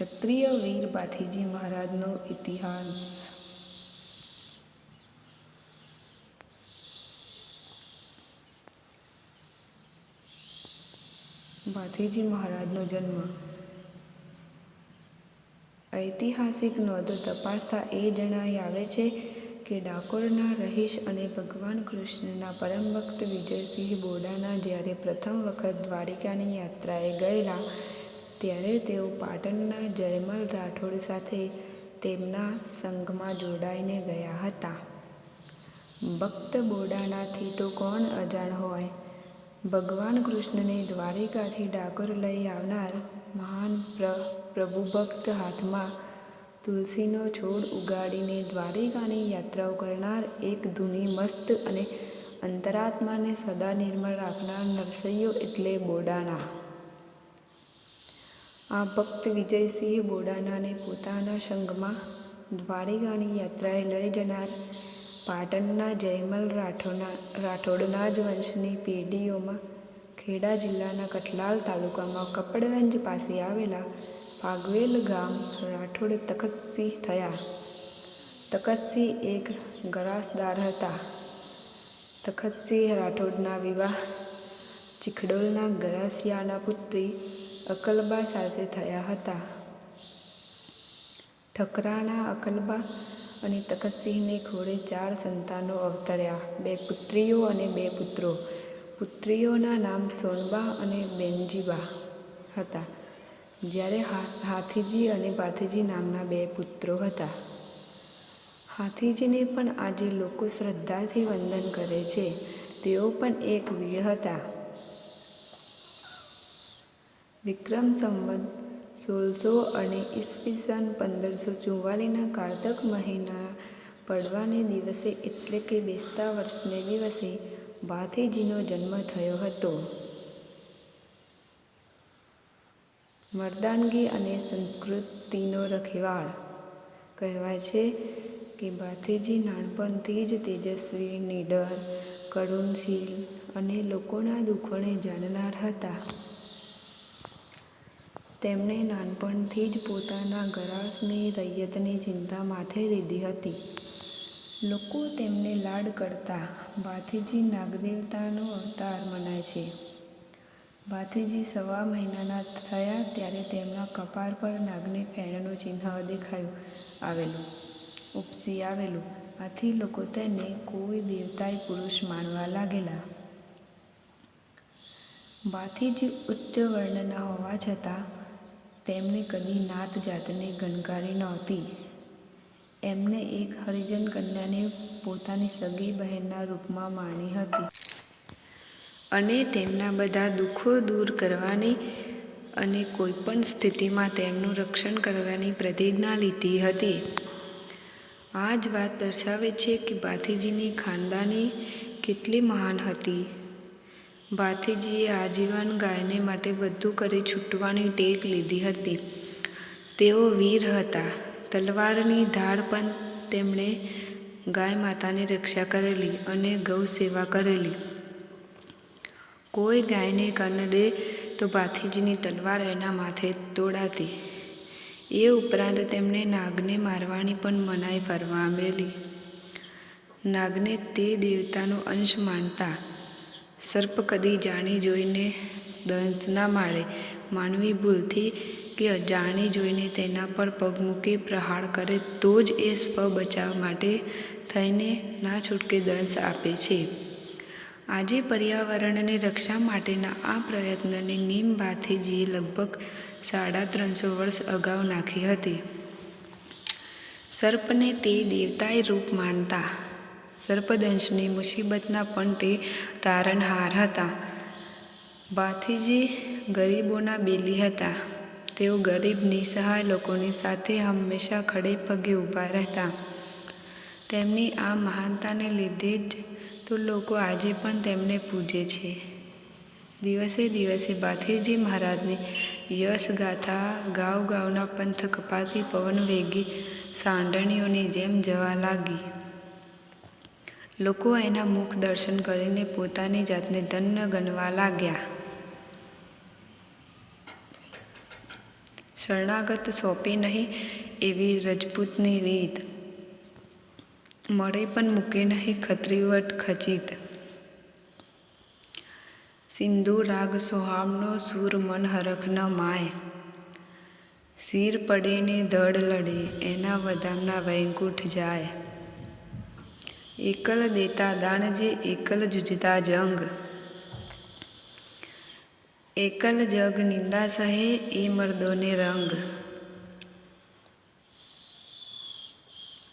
ક્ષત્રિય વીર ભાથીજી મહારાજનો ઇતિહાસ. ભાથીજી મહારાજનો જન્મ. ઐતિહાસિક નોંધો તપાસતા એ જણાઈ આવે છે કે ડાકોરના રહીશ અને ભગવાન કૃષ્ણના પરમ ભક્ત વિજયસિંહ બોડાના જ્યારે પ્રથમ વખત દ્વારિકાની યાત્રાએ ગયેલા ત્યારે તેઓ પાટણના જયમલ રાઠોડ સાથે તેમના સંઘમાં જોડાઈને ગયા હતા. ભક્ત બોડાનાથી તો કોણ અજાણ હોય? ભગવાન કૃષ્ણને દ્વારિકાથી ડાકોર લઈ આવનાર મહાન પ્ર પ્રભુ ભક્ત હાથમાં તુલસીનો છોડ ઉગાડીને દ્વારિકાની યાત્રાઓ કરનાર એક ધૂની મસ્ત અને અંતરાત્માને સદા નિર્મળ રાખનાર નરસૈયો એટલે બોડાના. આ ભક્ત વિજયસિંહ બોડાનાને પોતાના સંઘમાં દ્વારિકાની યાત્રાએ લઈ જનાર પાટણના જયમલ રાઠોડના રાઠોડના જ વંશની પેઢીઓમાં ખેડા જિલ્લાના કઠલાલ તાલુકામાં કપડવંજ પાસે આવેલા પાગવેલ ગામ રાઠોડ તખતસિંહ થયા. તખતસિંહ એક ગરાસદાર હતા. તખતસિંહ રાઠોડના વિવાહ ચીખડોલના ગરાસિયાના પુત્રી અકલબા સાથે થયા હતા. ઠકરાણા અકલબા અને તખતસિંહને ખોળે ચાર સંતાનો અવતર્યા. બે પુત્રીઓ અને બે પુત્રો. પુત્રીઓના નામ સોનબા અને બેનજીબા હતા. જ્યારે હાથીજી અને પાથીજી નામના બે પુત્રો હતા. હાથીજીને પણ આજે લોકો શ્રદ્ધાથી વંદન કરે છે. તેઓ પણ એક વીર હતા. વિક્રમ સંવત સોળસો અને ઈસવીસન પંદરસો ચુમ્વાલીસના કારતક મહિના પડવાને દિવસે એટલે કે બેસતા વર્ષને દિવસે ભાથીજીનો જન્મ થયો હતો. મર્દાનગી અને સંસ્કૃતિનો રખેવાળ. કહેવાય છે કે ભાથીજી નાનપણથી જ તેજસ્વી, નીડર, કરુણશીલ અને લોકોના દુઃખોને જાણનાર હતા. તેમણે નાનપણથી જ પોતાના ગરાસની, રૈયતની ચિંતા માથે લીધી હતી. લોકો તેમને લાડ કરતા ભાથીજી નાગદેવતાનો અવતાર મનાય છે. ભાથીજી સવા મહિનાના થયા ત્યારે તેમના કપાળ પર નાગની ફેણનું ચિહ્ન દેખાયું આવેલું, ઉપસી આવેલું. આથી લોકો તેને કોઈ દેવતાએ પુરુષ માનવા લાગેલા. ભાથીજી ઉચ્ચ વર્ણના હોવા છતાં તેમણે કદી નાત જાતને ગણકારી નહોતી. એમને એક હરિજન કન્યાને પોતાની સગી બહેનના રૂપમાં માણી હતી. અને તેમના બધા દુઃખો દૂર કરવાની અને કોઈપણ સ્થિતિમાં તેમનું રક્ષણ કરવાની પ્રતિજ્ઞા લીધી હતી. આ જ વાત દર્શાવે છે કે બાથીજીની ખાનદાની કેટલી મહાન હતી. ભાથીજીએ આજીવન ગાયને માટે બધું કરી છૂટવાની ટેક લીધી હતી. તેઓ વીર હતા. તલવારની ધાર પણ તેમણે ગાય માતાની રક્ષા કરેલી અને ગૌ સેવા કરેલી. કોઈ ગાયને કરડે તો ભાથીજીની તલવાર એના માથે તોડાતી. એ ઉપરાંત તેમણે નાગને મારવાની પણ મનાઈ ફરમાવેલી નાગને તે દેવતાનો અંશ માનતા સર્પ કદી જાણી જોઈને દંશ ના માળે માનવી ભૂલથી કે અજાણી જોઈને તેના પર પગ મૂકી પ્રહાર કરે તો જ એ સ્વ બચાવ માટે થઈને ના છૂટકે દંશ આપે છે. આજે પર્યાવરણની રક્ષા માટેના આ પ્રયત્નને નીમ ભાથીજીએ લગભગ સાડા ત્રણસો વર્ષ અગાઉ નાખી હતી. સર્પને તે દેવતાએ રૂપ માનતા સર્પદંશની મુસીબતના પણ તે તારણહાર હતા. ભાથીજી ગરીબોના બેલી હતા. તેઓ ગરીબ, નિસહાય લોકોની સાથે હંમેશા ખડે પગે ઊભા રહેતા. તેમની આ મહાનતાને લીધે જ તો લોકો આજે પણ તેમને પૂજે છે. દિવસે દિવસે ભાથીજી મહારાજની યશ ગાથા ગાવ ગાવના પંથ કપાતી પવન વેગી સાંડણીઓની જેમ જવા લાગી. લોકો એના મુખ દર્શન કરીને પોતાની જાતને ધન્ય ગણવા લાગ્યા. શરણાગત સોંપી નહીં એવી રજપૂતની રીત. મળે પણ મૂકે નહીં ખત્રીવટ ખચિત. સિંધુ રાગ સોહામનો સૂર મન હરખ ન માય. શિર પડે ને ધડ લડે એના વધામના વૈકુંઠ જાય. એકલ દેતા દાણજે એકલ જુજતા જંગ. એકલ જગ નિંદા સહે એ મર્દોને રંગ.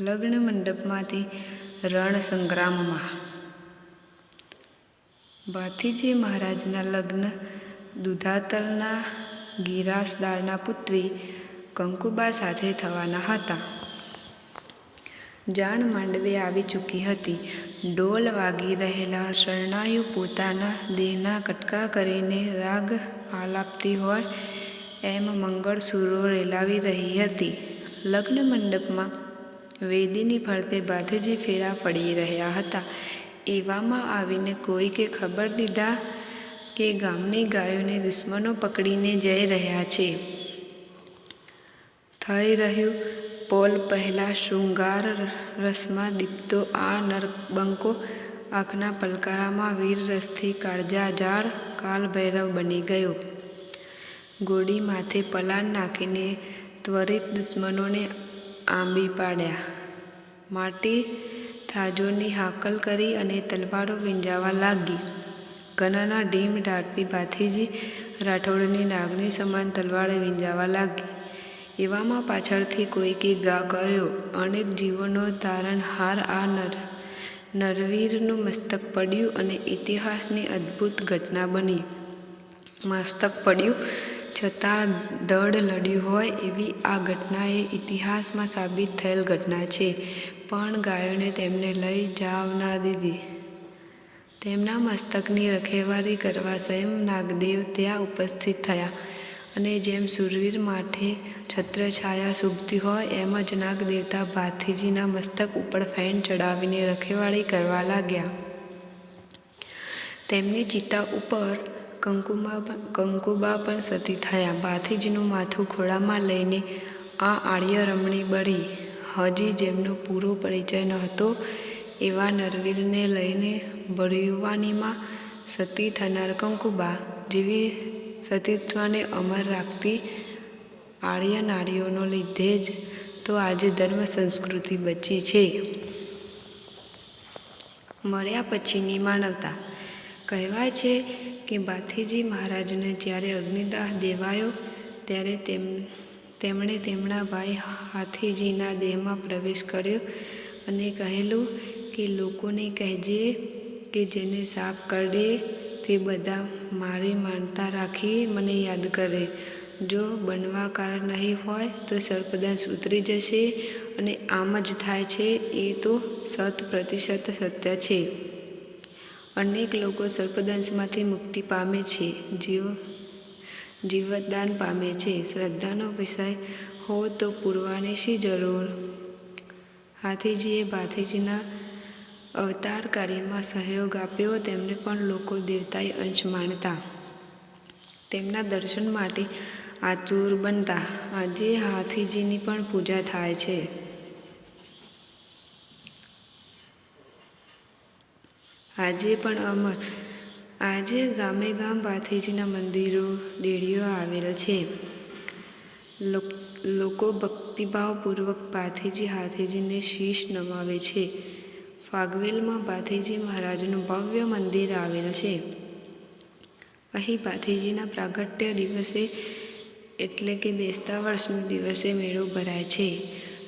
લગ્ન મંડપમાંથી રણ સંગ્રામમાં. ભાથીજી મહારાજના લગ્ન દુધાતલના ગિરાસદારના પુત્રી કંકુબા સાથે થવાના હતા. જાણ માંડવે આવી ચૂકી હતી. ડોલ વાગી રહેલા શરણાયુ પોતાના દેહના કટકા કરીને રાગ આલાપતી હોય એમ મંગળ સૂરો રેલાવી રહી હતી. લગ્ન મંડપમાં વેદીની ફરતે બાથેજી ફેરા ફળી રહ્યા હતા. એવામાં આવીને કોઈકે ખબર દીધા કે ગામની ગાયોને દુશ્મનો પકડીને જઈ રહ્યા છે. થઈ રહ્યું પોલ, પહેલા શૃંગાર, રસમાં દીપતો, આ નરબંકો, આંખના પલકારામાં વીર રસથી કાળજા ઝાડ કાલ ભૈરવ બની ગયો. ગોડી માથે પલાણ નાખીને ત્વરિત દુશ્મનોને આંબી પાડ્યા. માટી થાજોની હાકલ કરી અને તલવારો વિંજાવા લાગી. ઘનાના ઢીમ ઢાળતી ભાથીજી રાઠોડની નાગની સમાન તલવારે વિંજાવા લાગી. એવામાં પાછળથી કોઈકે ગા કર્યો. અનેક જીવોનો તારણહાર આ નર, નરવીરનું મસ્તક પડ્યું અને ઇતિહાસની અદ્ભુત ઘટના બની. મસ્તક પડ્યું છતાં દળ લડ્યું હોય એવી આ ઘટના એ ઇતિહાસમાં સાબિત થયેલ ઘટના છે. પણ ગાયોને તેમને લઈ જાવ ના દીધી. તેમના મસ્તકની રખેવારી કરવા સ્વયં નાગદેવ ત્યાં ઉપસ્થિત થયા. અને જેમ સુરવીર માથે છત્રછાયા શુભતી હોય, એમ જ નાગ દેવતા ભાથીજીના મસ્તક ઉપર ફેન ચડાવીને રખેવાળી કરવા લાગ્યા. તેમની ચિતા ઉપર કંકુમા કંકુબા પણ સતી થયા. ભાથીજીનું માથું ખોળામાં લઈને આ આળ્ય રમણી બળી. હજી જેમનો પૂરો પરિચય ન હતો, એવા નરવીરને લઈને બળયુવાનીમાં સતી થનાર કંકુબા જેવી સતીત્વને અમર રાખતી આર્ય નારીઓનો લીધે જ તો આજે ધર્મ સંસ્કૃતિ બચી છે. મળ્યા પછીની માનવતા કહેવાય છે કે ભાથીજી મહારાજને જ્યારે અગ્નિદાહ દેવાયો, ત્યારે તેમ, તેમણે તેમના ભાઈ હાથીજીના દેહમાં પ્રવેશ કર્યો અને કહેલું કે, લોકોને કહેજે કે જેને સાફ કરડે તે બધા મારી માનતા રાખી મને યાદ કરે. જો બનવા કારણ નહીં હોય તો સર્પદંશ ઉતરી જશે અને આમ જ થાય છે, એ તો શત પ્રતિશત સત્ય છે. અનેક લોકો સર્પદંશમાંથી મુક્તિ પામે છે, જીવ જીવતદાન પામે છે. શ્રદ્ધાનો વિષય હો તો પૂરવાની શી જરૂર. હાથીજીએ, ભાથીજીના અવતાર કાર્યમાં સહયોગ આપ્યો, તેમને પણ લોકો દેવતાએ અંશ માનતા તેમના દર્શન માટે આતુર બનતા. આજે હાથીજીની પણ પૂજા થાય છે. આજે પણ અમર. આજે ગામે ગામ ભાથીજીના મંદિરો દેડીઓ આવેલ છે. લોકો ભક્તિભાવપૂર્વક પાથીજી હાથીજીને શીશ નમાવે છે. ફાગવેલમાં ભાથીજી મહારાજનું ભવ્ય મંદિર આવેલ છે. અહીં ભાથીજીના પ્રાગટ્ય દિવસે એટલે કે બેસતા વર્ષના દિવસે મેળો ભરાય છે.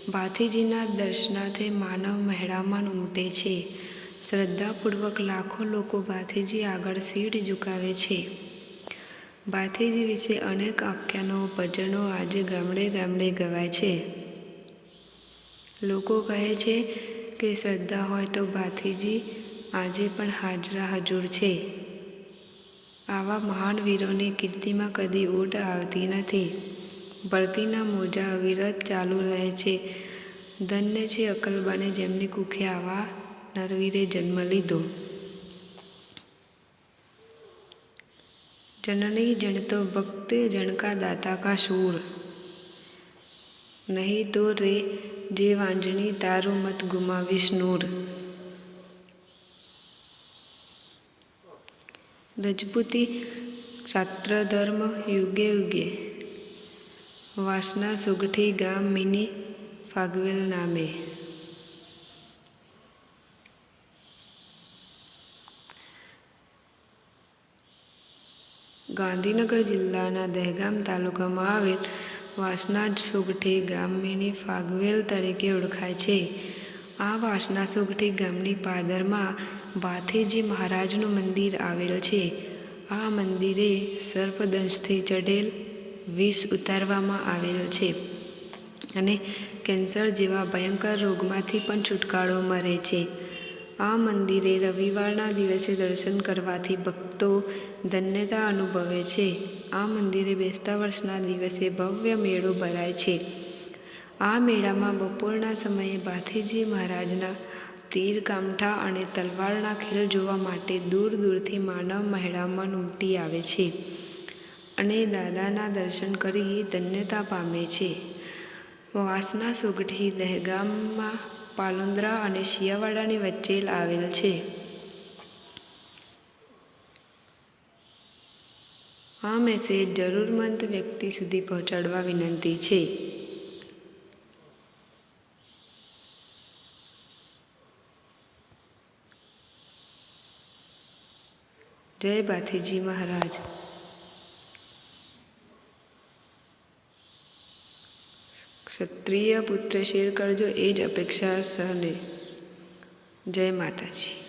ભાથીજીના દર્શનાથી માનવ મહેડામણ ઉમટે છે. શ્રદ્ધાપૂર્વક લાખો લોકો ભાથીજી આગળ સીડ ઝુકાવે છે. ભાથીજી વિશે અનેક આખ્યાનો, ભજનો આજે ગામડે ગામડે ગવાય છે. લોકો કહે છે કે શ્રદ્ધા હોય તો ભાથીજી આજે પણ હાજરા હજુર છે. આવા મહાન વીરોની કીર્તિમાં કદી ઓટ આવતી નથી. ભરતીના મોજા અવિરત ચાલુ રહે છે. ધન્ય છે અકલબાને જેમની કુખે આવા નરવીરે જન્મ લીધો. જનની જણતો ભક્ત જણકા દાતા કા શૂર. નહીં તો રે જે વાંજણી તારું મત ગુમાવીશ નૂર. રજપૂતી ક્ષાત્રધર્મ યુગે યુગે. વાસના સુગઠી ગામ મિની ફાગવેલ નામે. ગાંધીનગર જિલ્લાના દહેગામ તાલુકામાં આવેલ વાસના સુગઠી ગામની ફાગવેલ તરીકે ઓળખાય છે. આ વાસના સુગઠી ગામની પાદરમાં ભાથીજી મહારાજનું મંદિર આવેલ છે. આ મંદિરે સર્પદંશથી ચઢેલ વિષ ઉતારવામાં આવેલ છે અને કેન્સર જેવા ભયંકર રોગમાંથી પણ છુટકારો મળે છે. આ મંદિરે રવિવારના દિવસે દર્શન કરવાથી ભક્તો ધન્યતા અનુભવે છે. આ મંદિરે બેસતા વર્ષના દિવસે ભવ્ય મેળો ભરાય છે. આ મેળામાં બપોરના સમયે ભાથીજી મહારાજના તીર કામઠા અને તલવારના ખેલ જોવા માટે દૂર દૂરથી માનવ મહેડામણ ઉમટી આવે છે અને દાદાના દર્શન કરી ધન્યતા પામે છે. વાસના સુગઠી દહેગામમાં પાલોન્દ્રા અને શિયાવાડાની વચ્ચે આવેલ છે. આ મેસેજ જરૂરમંદ વ્યક્તિ સુધી પહોંચાડવા વિનંતી છે. જય ભાથીજી મહારાજ. ક્ષત્રિય પુત્ર શેર કરજો એ જ અપેક્ષા સહને. જય માતાજી.